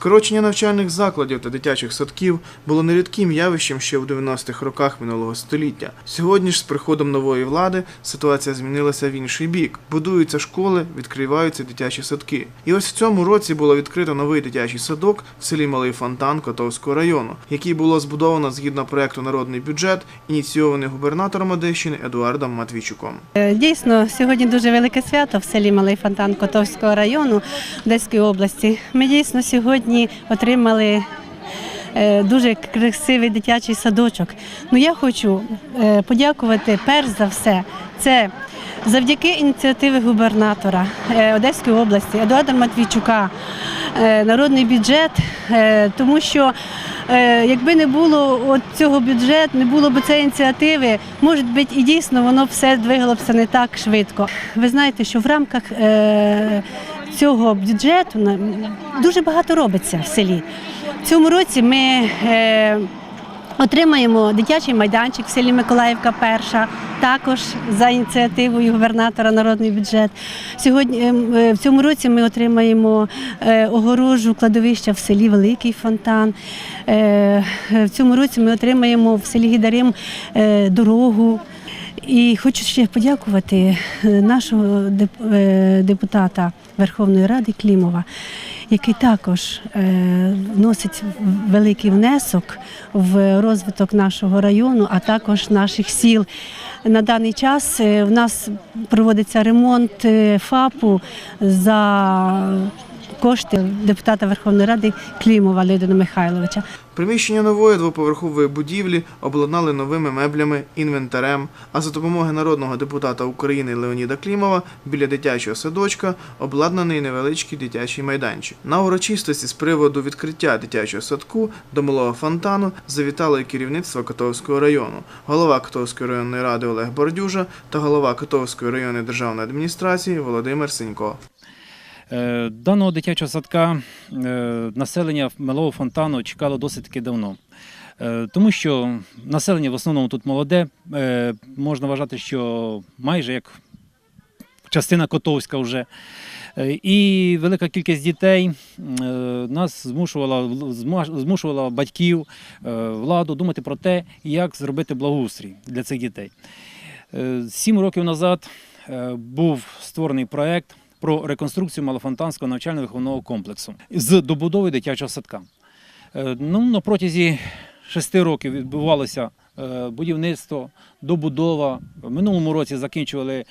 Скорочення навчальних закладів та дитячих садків було нерідким явищем ще в 90-х роках минулого століття. Сьогодні ж з приходом нової влади ситуація змінилася в інший бік. Будуються школи, відкриваються дитячі садки. І ось в цьому році було відкрито новий дитячий садок в селі Малий Фонтан Котовського району, який було збудовано згідно проекту Народний бюджет, ініційований губернатором Одещини Едуардом Матвійчуком. Е, Дійсно, сьогодні дуже велике свято в селі Малий Фонтан Котовського району Одеської області. Ми дійсно сьогодні отримали е, дуже красивий дитячий садочок. Ну я хочу е, подякувати перш за все. Це завдяки ініціативи губернатора е, Одеської області Едуарда Матвійчука, народний бюджет, тому що якби не було цього бюджету, не було б цієї ініціативи, може бути і дійсно воно все двигалося не так швидко. Ви знаєте, що в рамках цього бюджету дуже багато робиться в селі. В цьому році ми е, Отримаємо дитячий майданчик в селі Миколаївка перша, також за ініціативою губернатора народний бюджет. Ем, е, в цьому році ми отримаємо е, огорожу кладовища в селі Великий Фонтан. В цьому році ми отримаємо в селі Гідарим дорогу. І хочу ще подякувати е, нашого е, депутата Верховної Ради Клімова, який також е, вносить великий внесок в розвиток нашого району, а також наших сіл. На даний час в нас проводиться ремонт ФАПу за кошти депутата Верховної Ради Клімова Леоніда Михайловича. Приміщення нової двоповерхової будівлі обладнали новими меблями, інвентарем. А за допомогою народного депутата України Леоніда Клімова біля дитячого садочка обладнаний невеличкий дитячий майданчик. На урочистості з приводу відкриття дитячого садку до малого фонтану завітало і керівництво Котовського району, голова Котовської районної ради Олег Бордюжа та голова Котовської районної державної адміністрації Володимир Сенько. Е, Даного дитячого садка е, населення Малого фонтану чекало досить таки давно. Е, Тому що населення в основному тут молоде, можна вважати, що майже як частина Котовська вже. І велика кількість дітей нас змушувала, змушувала батьків, владу думати про те, як зробити благоустрій для цих дітей. Сім років назад був створений проект про реконструкцію малофонтанського навчально-виховного комплексу з добудови дитячого садка. Е, Ну, на протязі шести років відбувалося е, будівництво, добудова. В минулому році закінчували е,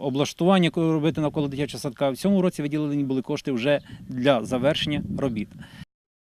облаштування робити навколо дитячого садка. В цьому році виділені були кошти вже для завершення робіт.